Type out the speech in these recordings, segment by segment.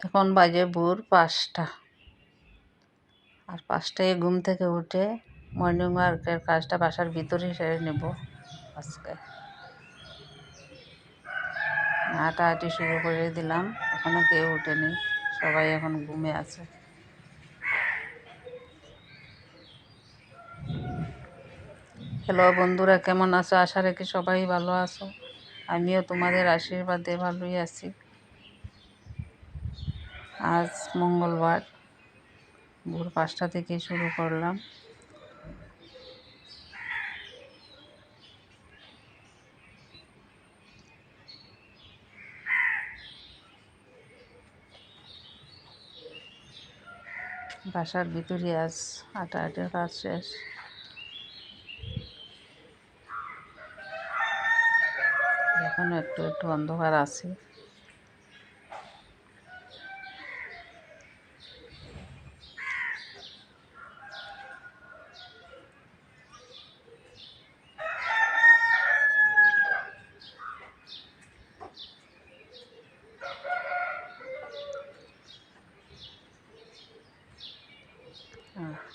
এখন বাজে ভোর পাঁচটা। আর পাঁচটায় ঘুম থেকে উঠে মর্নিং ওয়ার্কের কাজটা বাসার ভিতরে সেরে নেব আজকে। হাঁটাহাঁটি শুরু করে দিলাম এখনও কেউ উঠেনি সবাই এখন ঘুমে আছে। হ্যালো বন্ধুরা, কেমন আছো? আশা রেখে সবাই ভালো আছো। আমিও তোমাদের আশীর্বাদে ভালোই আছি। আজ মঙ্গলবার, ভোর পাঁচটা থেকে শুরু করলাম। বাসার ভিতরে আজ আটা আটের কাজ শেষ। এখনও একটু একটু অন্ধকার আছে।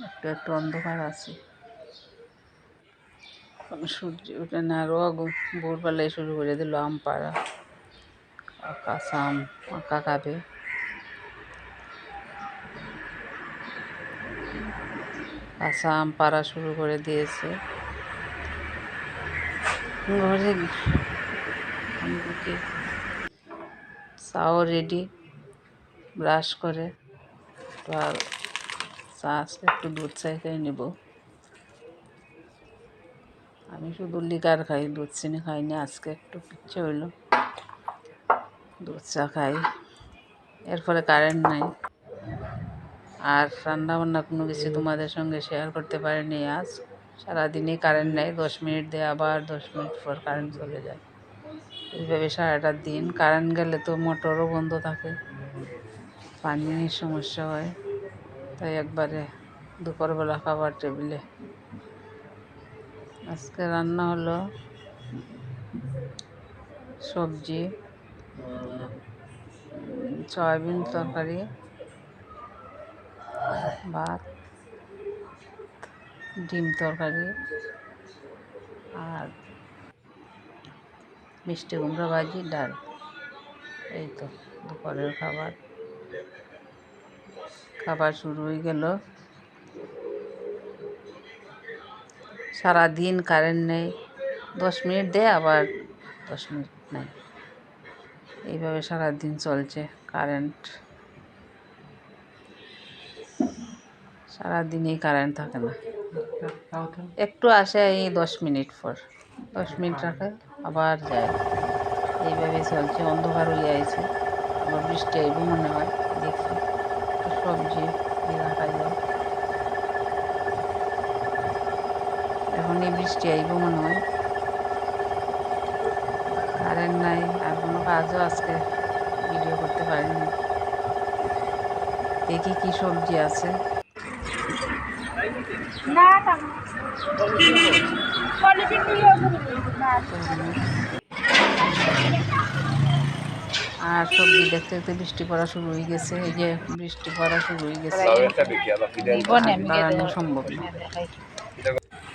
একটু একটু অন্ধকার আছে। সূর্য উঠে না আরও ভোরবেলায় শুরু করে দিল আম পাড়া। কাঁচা আম আঁকা খাবে কাঁচা আম পাড়া শুরু করে দিয়েছে। ঘরে চাও রেডি ব্রাশ করে। আর চা আজকে একটু দুধ চাই খাই নেব। আমি শুধু লিকার খাই, দুধ চিনি খাই না আজকে একটু ইচ্ছে হইল। দুধ চা খাই এরপরে কারেন্ট নাই। আর রান্না বান্না কোনো কিছু তোমাদের সঙ্গে শেয়ার করতে পারিনি আজ। সারাদিনই কারেন্ট নেই, দশ মিনিট দিয়ে আবার দশ মিনিট পর কারেন্ট চলে যায়। এইভাবে সারাটা দিন কারেন্ট গেলে তো মোটরও বন্ধ থাকে। পানির সমস্যা হয়। তাই একবারে দুপুরবেলা খাবার টেবিলে। আজকে রান্না হলো সবজি, সয়াবিন তরকারি, ভাত, ডিম তরকারি আর মিষ্টি কুমড়া ভাজি, ডাল। এই তো দুপুরের খাবার। খাবার শুরু হয়ে গেল। সারাদিন কারেন্ট নেই। দশ মিনিট দেয়, আবার দশ মিনিট নেই এইভাবে সারাদিন চলছে কারেন্ট সারাদিনই কারেন্ট থাকে না। একটু আসে এই দশ মিনিট পর। দশ মিনিট রাখে, আবার যায়। এইভাবে চলছে। অন্ধকার হয়ে আছে। আবার বৃষ্টি আইব মনে হয় দেখি সবজি রাখা যায় এখনই বৃষ্টি আইব মনে হয়। কারেন্ট নাই আর কোনো কাজও আজকে ভিডিও করতে পারিনি। দেখি কি সবজি আছে। আর সবজি দেখতে দেখতে বৃষ্টি পড়া শুরু হয়ে গেছে। এই যে বৃষ্টি পড়া শুরু হয়ে গেছে। দাঁড়ানো সম্ভব না।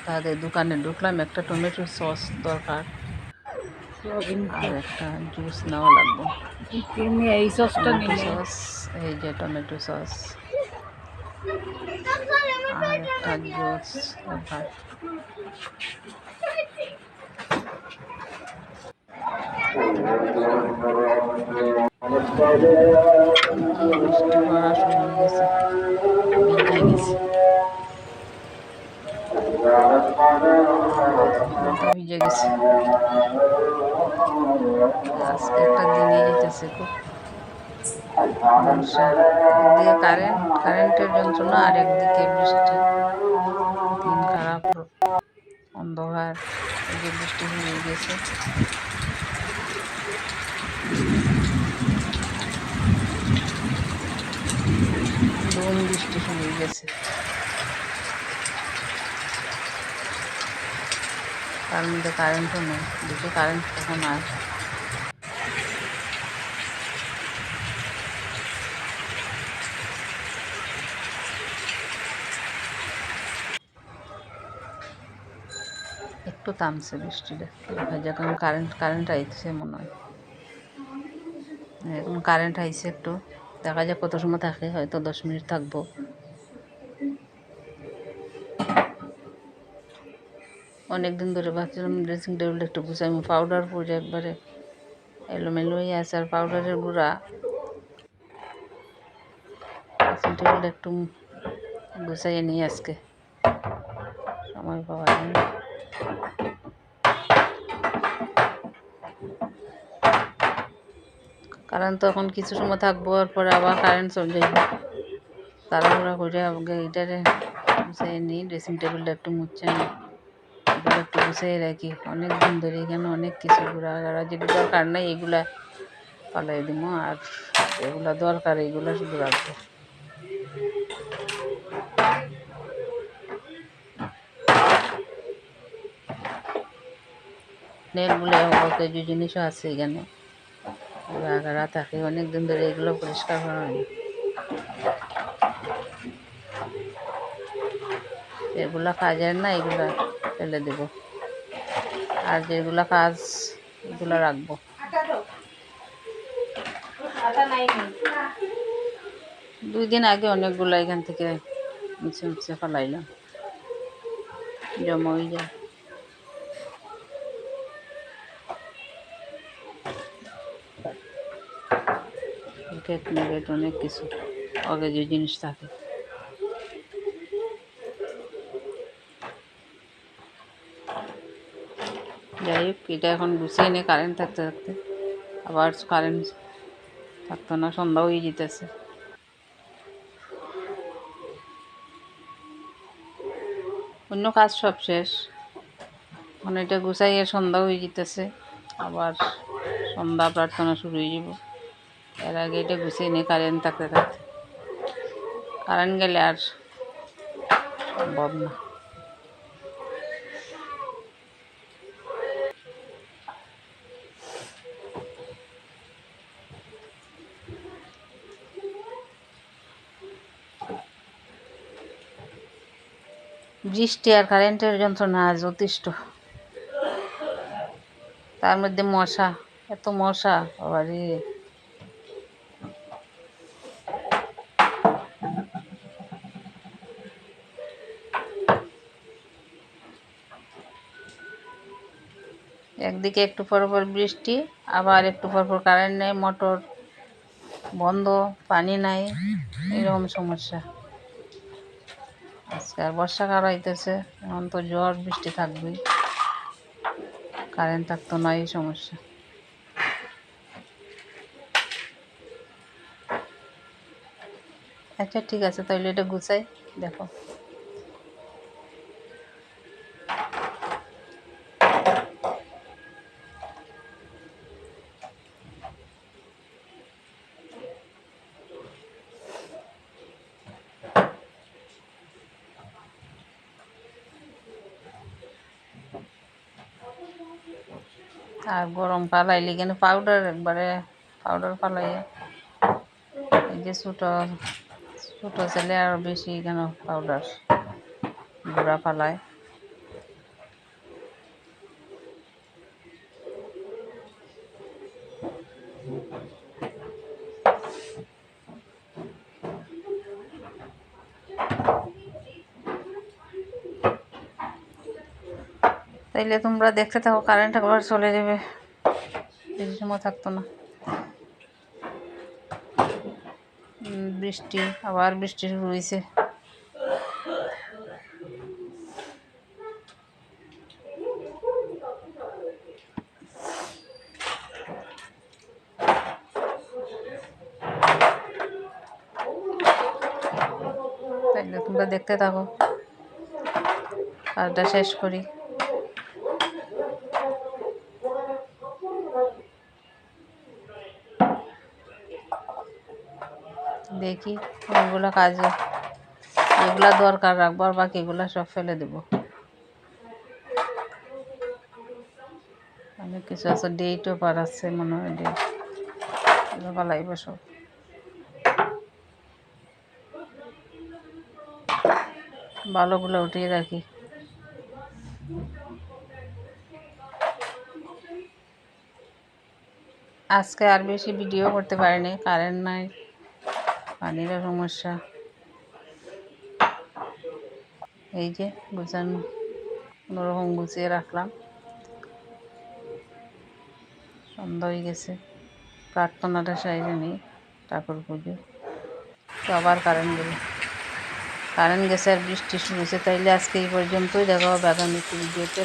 তাদের দোকানে ঢুকলাম একটা টমেটো সস দরকার। আর একটা জুস নেওয়া লাগবে। এই সসটা সস এই যে টমেটো সস। আর একটা জুস দরকার বৃষ্টি পড়া শুরু হয়ে গেছে আজকে একটা দিনে যেতেছে খুব একদিকে কারেন্ট কারেন্টের যন্ত্রণা আর বৃষ্টি দিন খারাপ অন্ধকার যে বৃষ্টি হয়ে গেছে। এখন বৃষ্টি হয়ে গেছে। তার মধ্যে কারেন্টও নেই, দুটো কারেন্ট তখন আর। একটু থামছে বৃষ্টিটা যখন কারেন্ট কারেন্ট আইতেছে মনে হয়। এখন কারেন্ট আইছে একটু। দেখা যাক কত সময় থাকে, হয়তো দশ মিনিট থাকব। অনেক দিন ধরে ভাবছিলাম ড্রেসিং টেবিলটা একটু গুছাই, আমি পাউডার পরে একবারে। এলোমেলো হয়ে আছে, আর পাউডারের গুঁড়া। ড্রেসিং টেবিলটা একটু গুছাইয়ে নিই আজকে। সময় পাওয়া যায় কারণ তখন কিছু সময় থাকব, আর পরে আবার কারেন্ট চলে যাবে। তাড়াহুড়া করে আগে এইটারে গুছিয়ে নিই ড্রেসিং টেবিলটা একটু মুছে এগুলো একটু গুছিয়ে রাখি। অনেক দিন ধরে এখানে অনেক কিছু ঘোরা ঘোরা যেটা দরকার নাই, এগুলা পালাই দিব আর এগুলা দরকার, এগুলো শুধু রাখব। অনেকগুলো অকেজো জিনিসও আছে এখানে। ঘোরা থাকে অনেক দিন ধরে এগুলো পরিষ্কার করা হয়নি এগুলা কাজের না এগুলা ফেলে দেব আর যেগুলা কাজ এগুলো রাখব দুই দিন আগে অনেকগুলো এখান থেকে মুছে মুছে ফেলাইলাম জমা হয়ে যায় কেক ম্যাকেট অনেক কিছু। আগে যে জিনিস থাকে। যাই হোক, এটা এখন গুছিয়ে নিয়ে কারেন্ট থাকতে থাকতে। আবার কারেন্ট থাকতো না, সন্ধ্যা হয়ে যেতেছে। অন্য কাজ সব শেষ। এখন এটা গুছাইয়ে সন্ধ্যা হয়ে যেতেছে। আবার সন্ধ্যা প্রার্থনা শুরু হয়ে যাব। এর আগে এটা গুছিয়ে নিয়ে কারেন্ট থাকতে থাকতে। কারেন্ট গেলে আর সম্ভব না। বৃষ্টি আর কারেন্টের যন্ত্রণা যথেষ্ট তার মধ্যে মশা, এত মশা, বাবারে। একদিকে একটু পর পর বৃষ্টি, আবার একটু পর পর কারেন্ট নেই মোটর বন্ধ, পানি নাই, এরকম সমস্যা। আজকে আর বর্ষাকাল আইতেছে এখন তো ঝড় বৃষ্টি থাকবেই। কারেন্ট থাকতো না, এই সমস্যা। আচ্ছা ঠিক আছে, তাহলে এটা গুছাই, দেখো। আর গরম পালাইলে কেন? পাউডার একবারে পাউডার পালাই এই যে ছোটো ছোটো ছেলে আর বেশি কেন পাউডার গুঁড়া পালায়। তাইলে তোমরা দেখতে থাকো কারেন্ট একবার চলে যাবে। সময় থাকতো না। বৃষ্টি, আবার বৃষ্টি শুরু হয়েছে তাইলে তোমরা দেখতে থাকো। কাজটা শেষ করি। দেখি কোনগুলো কাজে, এগুলা দরকার রাখব আর বাকি এগুলো সব ফেলে দেব। অনেক কিছু আছে ডেটও পার আছে মনে হয় ডেট সব। ভালোগুলো উঠিয়ে রাখি। আজকে আর বেশি ভিডিও করতে পারিনি কারেন্ট নাই। পানিরও সমস্যা। এই যে গুছানো কোনোরকম গুছিয়ে রাখলাম। সন্ধ্যা হয়ে গেছে, প্রার্থনাটা সাইডে নেই, ঠাকুর পুজো। তো আবার কারেন্ট গেল কারেন্ট গেছে আর বৃষ্টি শুরু হয়েছে তাইলে আজকে এই পর্যন্তই। দেখা হবে আগামী ভিডিওতে।